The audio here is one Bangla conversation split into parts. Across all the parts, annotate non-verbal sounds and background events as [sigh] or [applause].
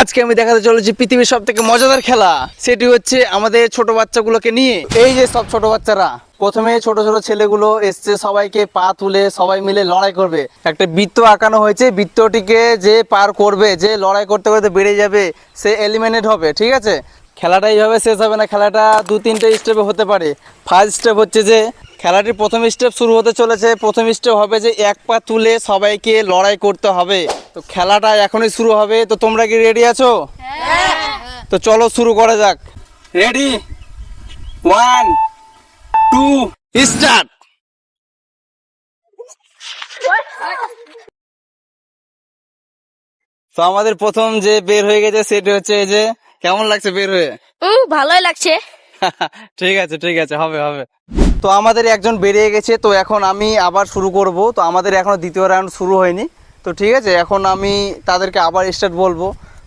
আজকে আমি দেখাতে চলেছি পৃথিবীর সব থেকে মজাদার খেলা। সেটি হচ্ছে আমাদের ছোট বাচ্চাগুলোকে নিয়ে। এই যে সব ছোট বাচ্চারা, প্রথমে ছোট ছোট ছেলেগুলো এসছে, সবাইকে পা তুলে সবাই মিলে লড়াই করবে। একটা বৃত্ত আঁকানো হয়েছে, বৃত্তটিকে যে পার করবে, যে লড়াই করতে করতে বেড়ে যাবে, সে এলিমিনেট হবে, ঠিক আছে? খেলাটা এইভাবে শেষ হবে না খেলাটা দু তিনটে স্টেপে হতে পারে। ফার্স্ট স্টেপ হচ্ছে যে খেলাটির প্রথম স্টেপ শুরু হতে চলেছে। প্রথম স্টেপ হবে যে এক পা তুলে সবাইকে লড়াই করতে হবে। তো খেলাটা এখনই শুরু হবে। তো তোমরা কি রেডি আছো? তো চলো শুরু করা যাক। রেডি ওয়ান টু স্টার্ট তো আমাদের প্রথম যে বের হয়ে গেছে সেটা হচ্ছে এই যে কেমন লাগছে বের হয়ে? ও ভালোই লাগছে। [laughs] ঠিক আছে ঠিক আছে হবে হবে। তো আমাদের একজন বেরিয়ে গেছে তো এখন আমি আবার শুরু করব। তো আমাদের এখনও দ্বিতীয় রাউন্ড শুরু হয়নি। তো ঠিক আছে এখন আমি তাদেরকে আবার স্টার্ট বলব।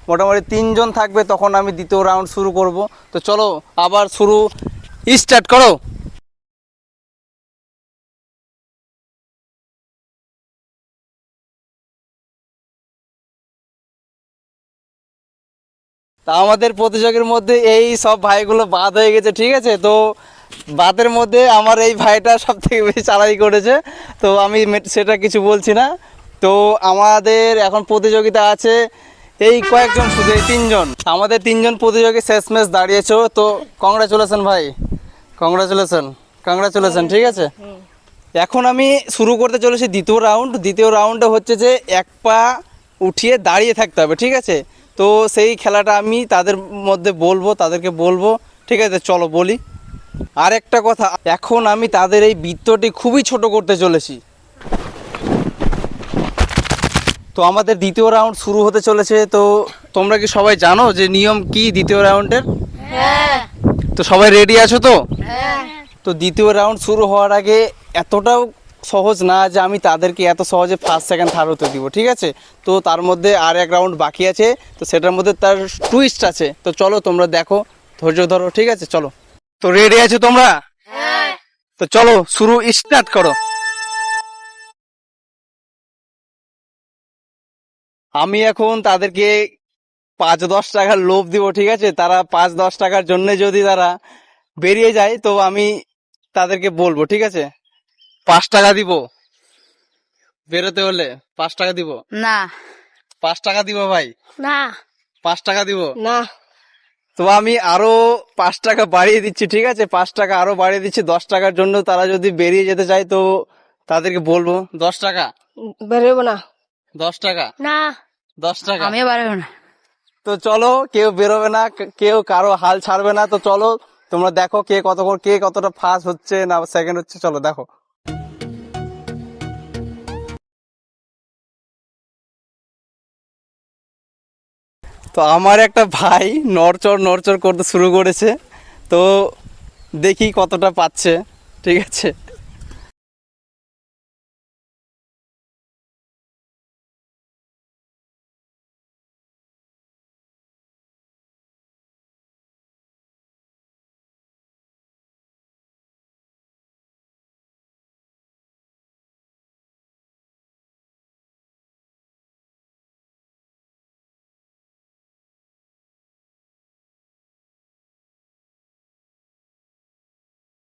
মোটামুটি তিনজন থাকবে তখন আমি দ্বিতীয় রাউন্ড শুরু করব। তো চলো আবার শুরু স্টার্ট করো। তা আমাদের প্রতিযোগের মধ্যে এই সব ভাইগুলো বাদ হয়ে গেছে, ঠিক আছে? তো বাদের মধ্যে আমার এই ভাইটা সব থেকে বেশি চালাই করেছে। তো আমি সেটা কিছু বলছি না। তো আমাদের এখন প্রতিযোগিতা আছে এই কয়েকজন শুধু, এই তিনজন। আমাদের তিনজন প্রতিযোগী শেষ ম্যাচ দাঁড়িয়েছো। তো কংগ্রাচুলেশন ভাই। কংগ্রাচুলেশন কংগ্রাচুলেশন ঠিক আছে? এখন আমি শুরু করতে চলেছি দ্বিতীয় রাউন্ড দ্বিতীয় রাউন্ডে হচ্ছে যে এক পা উঠিয়ে দাঁড়িয়ে থাকতে হবে, ঠিক আছে? তো সেই খেলাটা আমি তাদের মধ্যে বলব তাদেরকে বলব। ঠিক আছে চলো বলি। আর একটা কথা এখন আমি তাদের এই বৃত্তটি খুবই ছোট করতে চলেছি। তো আমাদের দ্বিতীয় রাউন্ড শুরু হতে চলেছে। তো তোমরা কি সবাই জানো যে নিয়ম কি দ্বিতীয় রাউন্ডের? হ্যাঁ। তো সবাই রেডি আছো তো? হ্যাঁ। তো দ্বিতীয় রাউন্ড শুরু হওয়ার আগে এতটাও সহজ না যে আমি তাদেরকে এত সহজে ফার্স্ট সেকেন্ড থার্ড হতে দিব ঠিক আছে? তো তার মধ্যে আর এক রাউন্ড বাকি আছে তো সেটার মধ্যে তার টুইস্ট আছে। তো চলো তোমরা দেখো ধৈর্য ধরো ঠিক আছে? চলো। তো রেডি আছো তোমরা? হ্যাঁ। তো চলো শুরু স্টার্ট করো। আমি এখন তাদেরকে পাঁচ দশ টাকার লোভ দিব ঠিক আছে? তারা পাঁচ দশ টাকার জন্য যদি তারা বেরিয়ে যায় তো আমি তাদেরকে বলব ঠিক আছে? পাঁচ টাকা দিব। বেরোতে হলে পাঁচ টাকা দিব। না। পাঁচ টাকা দিব ভাই। না। পাঁচ টাকা দিব। না। তো আমি আরও পাঁচ টাকা বাড়িয়ে দিচ্ছি ঠিক আছে? পাঁচ টাকা আরও বাড়িয়ে দিচ্ছি। দশ টাকার জন্য তারা যদি বেরিয়ে যেতে চায় তো তাদেরকে বলব। দশ টাকা। বেরোবো না। দশ টাকা। না। দশ টাকা। আমিও বেরোবো না। তো চলো কেউ বেরোবে না কেউ কারও হাল ছাড়বে না। তো চলো তোমরা দেখো কে কত কে কতটা ফার্স্ট হচ্ছে না সেকেন্ড হচ্ছে। চলো দেখো। তো আমার একটা ভাই নড়চড় নড়চড় করতে শুরু করেছে। তো দেখি কতটা পাচ্ছে, ঠিক আছে?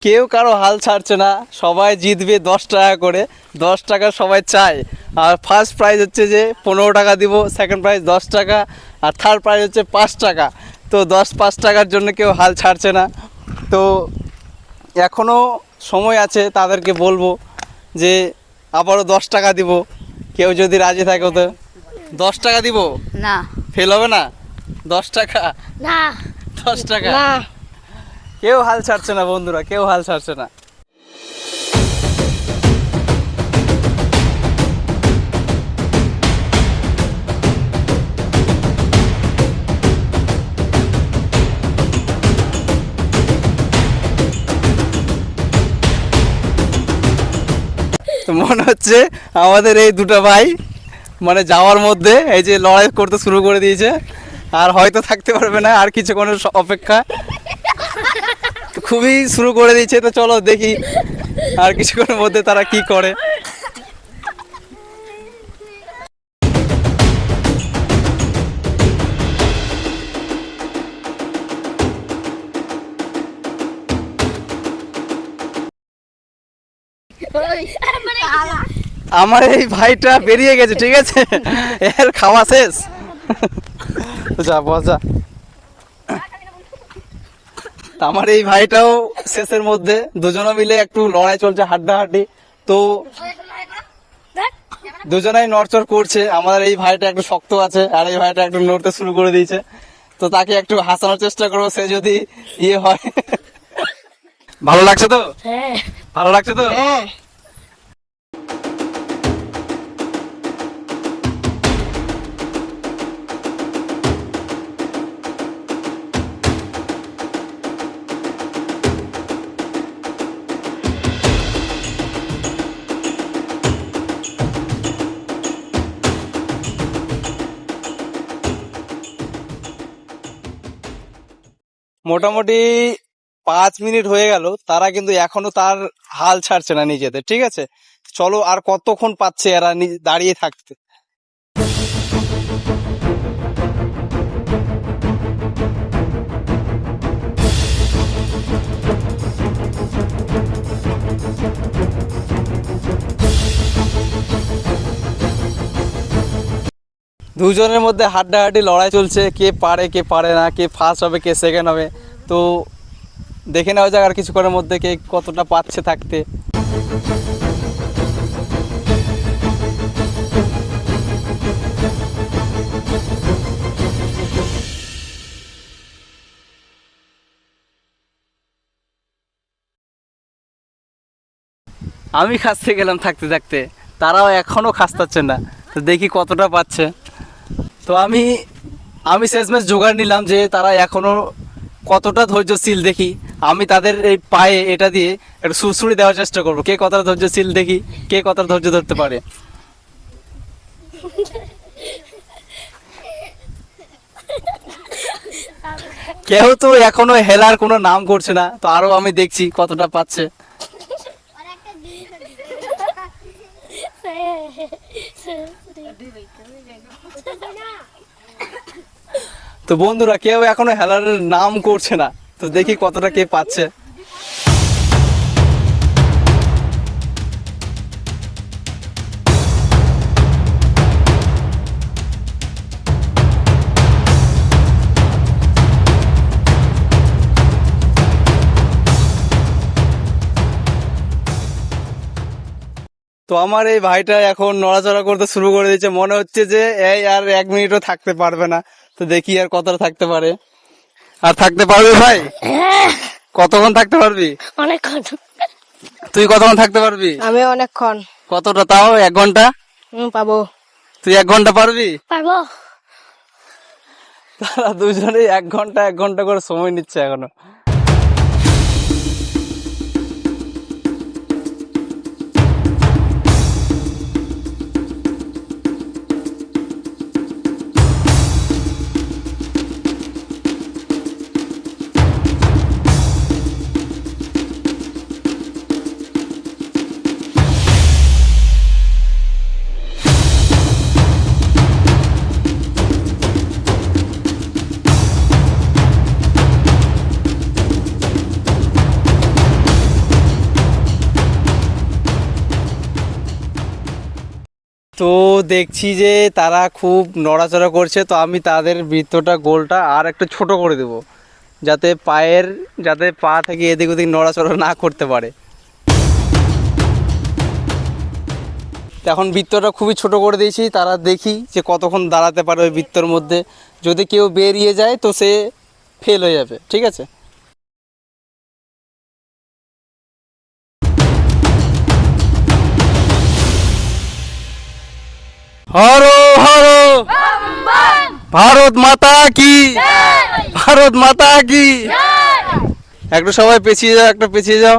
কেউ কারও হাল ছাড়ছে না সবাই জিতবে দশ টাকা করে দশ টাকা সবাই চায়। আর ফার্স্ট প্রাইজ হচ্ছে যে পনেরো টাকা দিব সেকেন্ড প্রাইজ দশ টাকা আর থার্ড প্রাইজ হচ্ছে পাঁচ টাকা। তো দশ পাঁচ টাকার জন্য কেউ হাল ছাড়ছে না। তো এখনও সময় আছে তাদেরকে বলব যে আবারও দশ টাকা দিব। কেউ যদি রাজি থাকে তো দশ টাকা দিব? না। ফেল হবে না? দশ টাকা? না। দশ টাকা? না। কেউ হাল ছাড়ছে না, বন্ধুরা, কেউ হাল ছাড়ছে না। মনে হচ্ছে আমাদের এই দুটো ভাই মানে যাওয়ার মধ্যে এই যে লড়াই করতে শুরু করে দিয়েছে। আর হয়তো থাকতে পারবে না, আর কিছুক্ষণের অপেক্ষা। খুবই শুরু করে দিচ্ছে তো চলো দেখি আর কিছুক্ষণের মধ্যে তারা কি করে। আমার এই ভাইটা বেরিয়ে গেছে, ঠিক আছে? এর খাওয়া শেষ। যা, বস, যা। আমার এই ভাইটাও শেষের মধ্যে দুজনে মিলে একটু লড়াই চলছে হাড্ডাহাড্ডি। তো দুজনাই নড়চড় করছে। আমাদের এই ভাইটা একটু শক্ত আছে আর এই ভাইটা একটু নড়তে শুরু করে দিয়েছে। তো তাকে একটু হাসানোর চেষ্টা করব সে যদি ইয়ে হয়। ভালো লাগছে তো? হ্যাঁ। ভালো লাগছে তো? মোটামুটি পাঁচ মিনিট হয়ে গেল। তারা কিন্তু এখনও তার হাল ছাড়ছে না নিজেদের, ঠিক আছে? চলো আর কতক্ষণ পাচ্ছে এরা দাঁড়িয়ে থাকতে? দুজনের মধ্যে হাড্ডাহাড্ডি লড়াই চলছে, কে পারে কে পারে না, কে ফার্স্ট হবে, কে সেকেন্ড হবে। তো দেখে নেওয়া যাক আর কিছুক্ষণের মধ্যে কে কতটা পাচ্ছে থাকতে। আমি খাসতে গেলাম থাকতে থাকতে, তারাও এখনও খাসতাচ্ছে না। তো দেখি কতটা পাচ্ছে। তো আমি আমি শেষমেশ জোগাড় নিলাম যে তারা এখনও কতটা ধৈর্যশীল দেখি আমি তাদের এই পায়ে এটা দিয়ে একটু সুড়সুড়ি দেওয়ার চেষ্টা করব কে কতটা ধৈর্যশীল দেখি কে কতটা ধৈর্য ধরতে পারে কেউ তো এখনও হেলার কোনো নাম করছে না তো আরও আমি দেখছি কতটা পাচ্ছে তো বন্ধুরা কেউ এখনও হেলার নাম করছে না। তো দেখি কতটা কে পাচ্ছে। তো আমার এই ভাইটা এখন নড়াচড়া করতে শুরু করে দিয়েছে। মনে হচ্ছে যে এই আর এক মিনিটও থাকতে পারবে না। তো দেখি আর কতটা থাকতে পারে। আর থাকতে পারবি ভাই? কতক্ষণ থাকতে পারবি? অনেকক্ষণ। তুই কতক্ষণ থাকতে পারবি? আমি অনেকক্ষণ। কতটা? তাও এক ঘণ্টা? পাবো। তুই এক ঘণ্টা পারবি? পারব তারা দুজনেই এক ঘণ্টা এক ঘণ্টা করে সময় নিচ্ছে এখনও। তো দেখছি যে তারা খুব নড়াচড়া করছে, তো আমি তাদের বৃত্তটা, গোলটা আর একটু ছোট করে দেব, যাতে পায়ের, যাতে পা থেকে এদিক ওদিক নড়াচড়া না করতে পারে। এখন বৃত্তটা খুবই ছোট করে দিয়েছি, তারা দেখি যে কতক্ষণ দাঁড়াতে পারে ওই বৃত্তর মধ্যে। যদি কেউ বেরিয়ে যায়, তো সে ফেল হয়ে যাবে, ঠিক আছে? হরো হরো। ভারত মাতা কি? ভারত মাতা কি? একটু সবাই পেছিয়ে যাও, একটা পেছিয়ে যাও।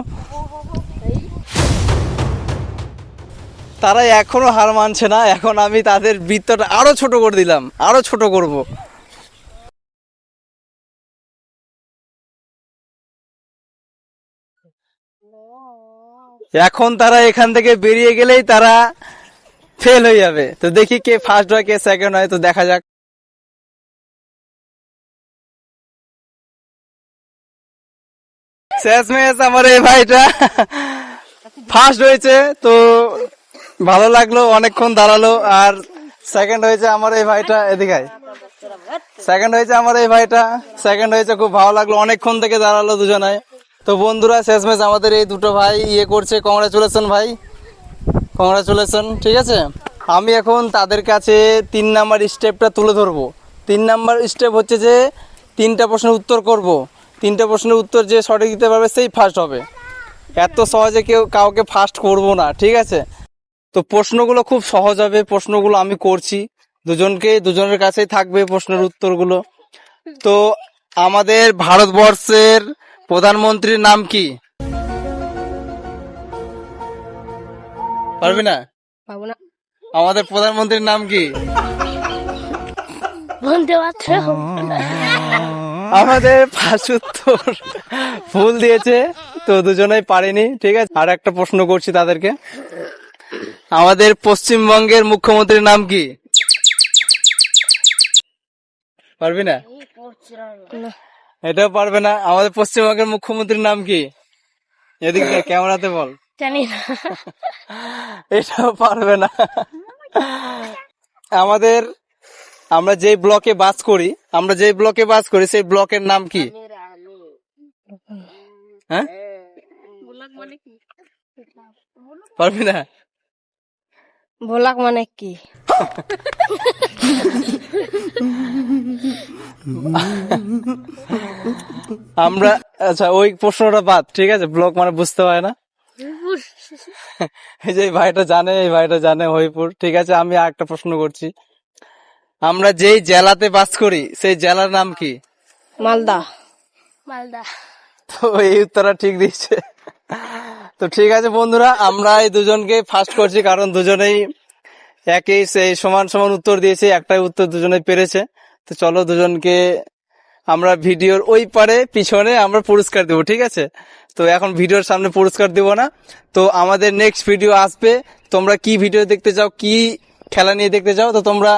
তারা এখনও হার মানছে না, এখন আমি তাদের বৃত্তটা আরও ছোট করে দিলাম, আরও ছোট করব। এখন তারা এখান থেকে বেরিয়ে গেলেই তারা ফেল হয়ে যাবে। তো দেখি কে ফার্স্ট হয়, কে সেকেন্ড হয়, তো দেখা যাক। শেষমেশ আমার এই ভাইটা। ফার্স্ট হয়েছে, তো ভালো লাগল, অনেকক্ষণ দাঁড়াল। আর সেকেন্ড হয়েছে আমার এই ভাইটা, এদিকে সেকেন্ড হয়েছে আমার এই ভাইটা সেকেন্ড হয়েছে খুব ভালো লাগল, অনেকক্ষণ থেকে দাঁড়াল দুজনায় তো বন্ধুরা, শেষমেশ আমাদের এই দুটো ভাই ইয়ে করছে কংগ্রাচুলেশন ভাই। কংগ্রাচুলেশন ঠিক আছে? আমি এখন তাদের কাছে তিন নাম্বার স্টেপটা তুলে ধরবো। তিন নাম্বার স্টেপ হচ্ছে যে, তিনটা প্রশ্নের উত্তর করব। তিনটা প্রশ্নের উত্তর যে সঠিক দিতে পারবে, সেই ফার্স্ট হবে। এত সহজে কেউ কাউকে ফার্স্ট করব না, ঠিক আছে? তো প্রশ্নগুলো খুব সহজ হবে, প্রশ্নগুলো আমি করছি। দুজনকে, দুজনের কাছেই থাকবে প্রশ্নের উত্তরগুলো। তো আমাদের ভারতবর্ষের প্রধানমন্ত্রীর নাম কি? পারবি না? পাবো না। আমাদের প্রধানমন্ত্রীর নাম কি? আমাদের পাঁচ উত্তর ভুল দিয়েছে তো দুজনেই পারেনি ঠিক আছে? আর একটা প্রশ্ন করছি তাদেরকে। আমাদের পশ্চিমবঙ্গের মুখ্যমন্ত্রীর নাম কি? পারবি না? না। এটাও পারবে না। আমাদের পশ্চিমবঙ্গের মুখ্যমন্ত্রীর নাম কি? এদিকে ক্যামেরাতে বল। জানি না। এটাও পারবে না। আমাদের আমরা যেই ব্লকে বাস করি আমরা যেই ব্লকে বাস করি সেই ব্লকের নাম কি? হ্যাঁ? পারবি না? ভোলাক মানে কি? আমরা আচ্ছা ওই প্রশ্নটা বাদ ঠিক আছে? ব্লক মানে বুঝতে হয় না। এই যে ভাইটা জানে এই ভাইটা জানে হরিপুর ঠিক আছে আমি আর একটা প্রশ্ন করছি। আমরা যেই জেলাতে বাস করি সেই জেলার নাম কি? মালদা। মালদা। তো এই উত্তরটা ঠিক দিয়েছে। তো ঠিক আছে বন্ধুরা আমরা এই দুজনকে ফার্স্ট করছি কারণ দুজনেই একই সেই সমান সমান উত্তর দিয়েছে একটাই উত্তর দুজনেই পেরেছে। তো চলো দুজনকে আমরা ভিডিওর ওই পারে, পিছনে আমরা পুরস্কার দেবো, ঠিক আছে? তো এখন ভিডিওর সামনে পুরস্কার দেবো না। তো আমাদের নেক্সট ভিডিও আসবে। তোমরা কি ভিডিও দেখতে চাও, কি খেলা নিয়ে দেখতে চাও, তো তোমরা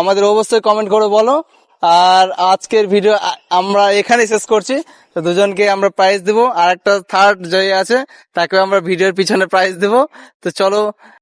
আমাদের অবশ্যই কমেন্ট করে বলো। আর আজকের ভিডিও আমরা এখানে শেষ করছি। তো দুজনকে আমরা প্রাইজ দেবো। আর একটা থার্ড যে আছে তাকে আমরা ভিডিওর পিছনে প্রাইজ দেবো। তো চলো